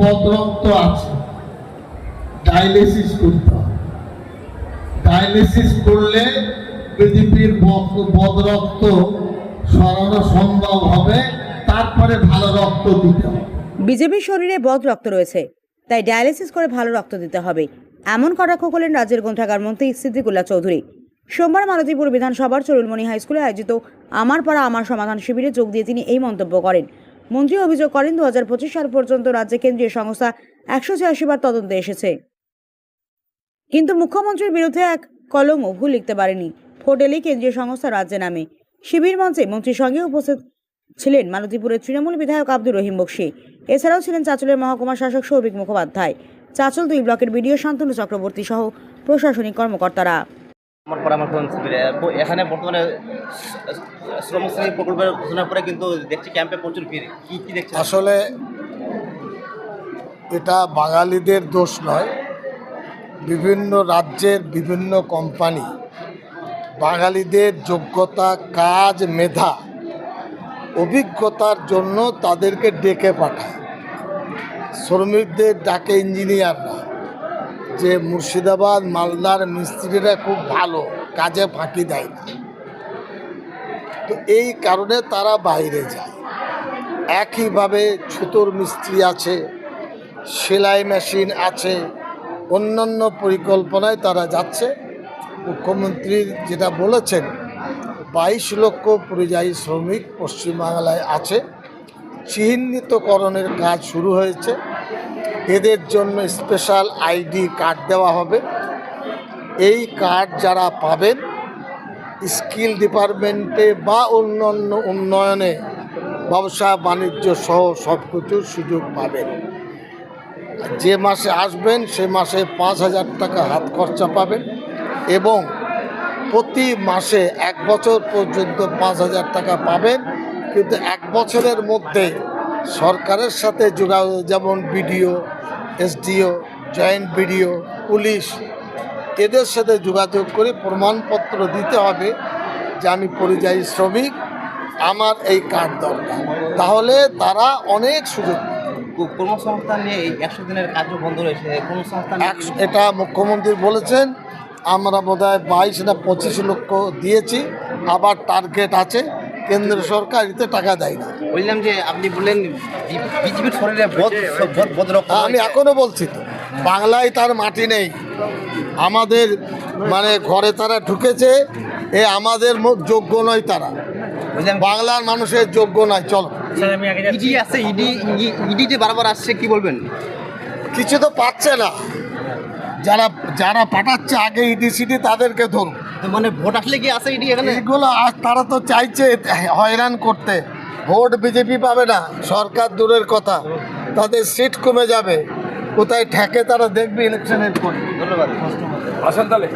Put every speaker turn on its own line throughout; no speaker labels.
বদরক্ত আছে। ডায়ালিসিস করতে ডায়ালিসিস করলে বিজেপির বদরক্ত সরানো সম্ভব হবে। তারপরে ভালো রক্ত দিতে হবে।
বিজেপির শরীরে বদ রক্ত রয়েছে, তাই ডায়ালিসিস করে ভালো রক্ত দিতে হবে। এমন কটাক্ষ করলেন রাজ্যের গ্রন্থাগার মন্ত্রী সিদ্দিকুল্লাহ চৌধুরী। সোমবার মালতীপুর বিধানসভার চরুলমণি হাই স্কুলে আয়োজিত আমার পাড়া, আমার সমাধান শিবিরে যোগ দিয়ে তিনি এই মন্তব্য করেন। মন্ত্রী অভিযোগ করেন দু হাজার পঁচিশ সাল পর্যন্ত রাজ্যে কেন্দ্রীয় সংস্থা একশো ছিয়াশি বার তদন্তে এসেছে। কিন্তু মুখ্যমন্ত্রীর বিরুদ্ধে এক কলমও ভুল লিখতে পারেনি। এলেই কেন্দ্রীয় সংস্থা রাজ্যে নামে। শিবির মঞ্চে মন্ত্রীর সঙ্গে উপস্থিত ছিলেন মালতীপুরের তৃণমূল বিধায়ক আব্দুর রহিম বক্সি। এছাড়াও ছিলেন চাঁচলের মহকুমা শাসক সৌভিক মুখোপাধ্যায়। চাঁচল দুই ব্লকের বিডিও শান্তনু চক্রবর্তী সহ প্রশাসনিক কর্মকর্তারা।
আমার পরামর্শ এখানে বর্তমানে শ্রমিক প্রকল্পের ঘোষণার পরে কিন্তু দেখছি ক্যাম্পে প্রচুর ভিড়। কি কি দেখছেন?
আসলে এটা বাঙালিদের দোষ নয়। বিভিন্ন রাজ্যের বিভিন্ন কোম্পানি বাঙালিদের যোগ্যতা, কাজ, মেধা, অভিজ্ঞতার জন্য তাদেরকে ডেকে পাঠায়। শ্রমিকদের ডাকে ইঞ্জিনিয়াররা যে মুর্শিদাবাদ, মালদার মিস্ত্রিরা খুব ভালো, কাজে ফাঁকি দেয় না। তো এই কারণে তারা বাইরে যায়। একইভাবে ছুতোর মিস্ত্রি আছে, সেলাই মেশিন আছে, অন্যান্য পরিকল্পনায় তারা যাচ্ছে। মুখ্যমন্ত্রী যেটা বলেছেন, বাইশ লক্ষ পরিযায়ী শ্রমিক পশ্চিমবাংলায় আছে। চিহ্নিতকরণের কাজ শুরু হয়েছে। এদের জন্য স্পেশাল আইডি কার্ড দেওয়া হবে। এই কার্ড যারা পাবেন স্কিল ডিপার্টমেন্টে বা অন্যান্য উন্নয়নে ব্যবসা, বাণিজ্য সহ সব কিছুর সুযোগ পাবেন। যে মাসে আসবেন, সে মাসে পাঁচ হাজার টাকা হাত খরচা পাবেন এবং প্রতি মাসে এক বছর পর্যন্ত পাঁচ হাজার টাকা পাবেন। কিন্তু এক বছরের মধ্যে সরকারের সাথে যোগাযোগ যেমন BDO SDO joint BDO police এদের সাথে যোগাযোগ করে প্রমাণপত্র দিতে হবে যে আমি পরিযায়ী শ্রমিক আমার এই কার্ড দরকার। তাহলে তারা অনেক সুযোগ
কর্মসংস্থান নিয়ে এই একশো দিনের বন্ধ রয়েছে কর্মসংস্থান
এটা মুখ্যমন্ত্রী বলেছেন আমরা বোধ হয় বাইশ না পঁচিশ লক্ষ দিয়েছি আবার টার্গেট আছে। কেন্দ্র সরকার এতে টাকা দেয় না।
বললাম যে আপনি বললেন বিজেপির শরীরে
আমি
রয়েছে।
এখনও বলছি তো বাংলায় তার মাটি নেই। আমাদের মানে ঘরে তারা ঢুকেছে এ আমাদের যোগ্য নয় তারা। বাংলার মানুষের যোগ্য নয় চলো।
ইডি আছে ইডি ইডি যে বারবার আসছে কি বলবেন?
কিছু তো পাচ্ছে না। যারা যারা পাঠাচ্ছে আগে ইডি সিডি তাদেরকে ধরুন।
মানে ভোট আসলে কি আছে ইডি এখানে?
এইগুলো আজ তারা তো চাইছে হয়রান করতে। ভোট বিজেপি পাবে না সরকার দূরের কথা। তাদের সিট কমে যাবে। কোথায় ঠেকে তারা দেখবে ইলেকশনের পরে।
ধন্যবাদ।
আসেন তাহলে।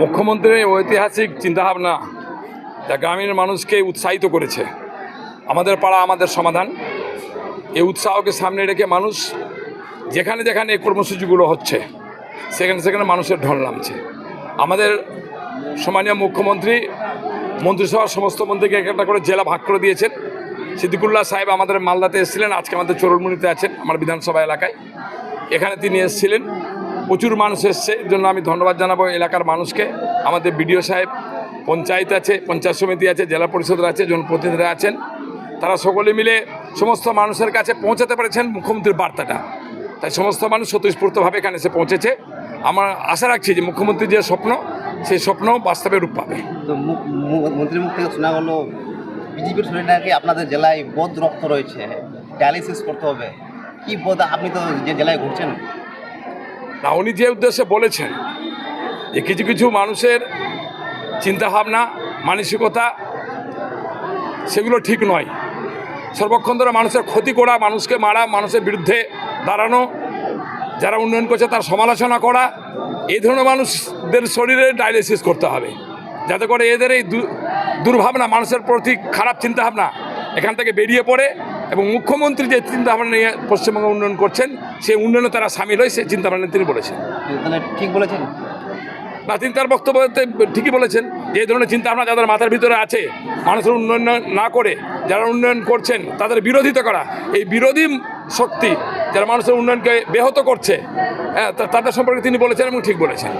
মুখ্যমন্ত্রীর ঐতিহাসিক চিন্তাভাবনা যা গ্রামীণ মানুষকে উৎসাহিত করেছে আমাদের পাড়া আমাদের সমাধান এই উৎসাহকে সামনে রেখে মানুষ যেখানে যেখানে এই কর্মসূচিগুলো হচ্ছে সেখানে সেখানে মানুষের ঢল নামছে। আমাদের সম্মানীয় মুখ্যমন্ত্রী, মন্ত্রিসভার সমস্ত মন্ত্রীকে একটা করে জেলা ভাগ করে দিয়েছেন। সিদ্দিকুল্লাহ সাহেব আমাদের মালদাতে এসেছিলেন, আজকে আমাদের চোরলমুনিতে আছেন, আমার বিধানসভা এলাকায়। এখানে তিনি এসেছিলেন। প্রচুর মানুষ এসছে, এর জন্য আমি ধন্যবাদ জানাব এলাকার মানুষকে। আমাদের বিডিও সাহেব, পঞ্চায়েত আছে, পঞ্চায়েত সমিতি আছে, জেলা পরিষদ আছে জনপ্রতিনিধিরা আছেন। তারা সকলে মিলে সমস্ত মানুষের কাছে পৌঁছাতে পেরেছেন মুখ্যমন্ত্রীর বার্তাটা। তাই সমস্ত মানুষ স্বতঃস্ফূর্তভাবে এখানে এসে পৌঁছেছে। আমার আশা রাখছি যে মুখ্যমন্ত্রীর যে স্বপ্ন সেই স্বপ্ন বাস্তবে রূপ পাবে।
তো মু- মু- মন্ত্রীর মুখ থেকে শোনা গেল বিজেপির শরীরে নাকি আপনাদের জেলায় বদ রক্ত রয়েছে ডায়ালিসিস করতে হবে। কি বদ আপনি তো যে জেলায় ঘুরছেন।
না উনি যে উদ্দেশ্যে বলেছেন যে কিছু কিছু মানুষের চিন্তাভাবনা মানসিকতা সেগুলো ঠিক নয়। সর্বক্ষণ ধরে মানুষের ক্ষতি করা মানুষকে মারা মানুষের বিরুদ্ধে দাঁড়ানো যারা উন্নয়ন করছে তার সমালোচনা করা এই ধরনের মানুষদের শরীরে ডায়ালিসিস করতে হবে। যাতে করে এদের এই দুর্ভাবনা মানুষের প্রতি খারাপ চিন্তাভাবনা এখান থেকে বেরিয়ে পড়ে এবং মুখ্যমন্ত্রী যে চিন্তাভাবনা নিয়ে পশ্চিমবঙ্গ উন্নয়ন করছেন সেই উন্নয়নে তারা সামিল হয় সেই চিন্তাভাবনা তিনি বলেছেন।
ঠিক বলেছেন?
না তিনি তার বক্তব্যতে ঠিকই বলেছেন যে ধরনের চিন্তা ভাবনা যাদের মাথার ভিতরে আছে মানুষের উন্নয়ন না করে যারা উন্নয়ন করছেন তাদের বিরোধিতা করা এই বিরোধী শক্তি যারা মানুষের উন্নয়নকে ব্যাহত করছে হ্যাঁ তাদের সম্পর্কে তিনি বলেছেন এবং ঠিক বলেছেন।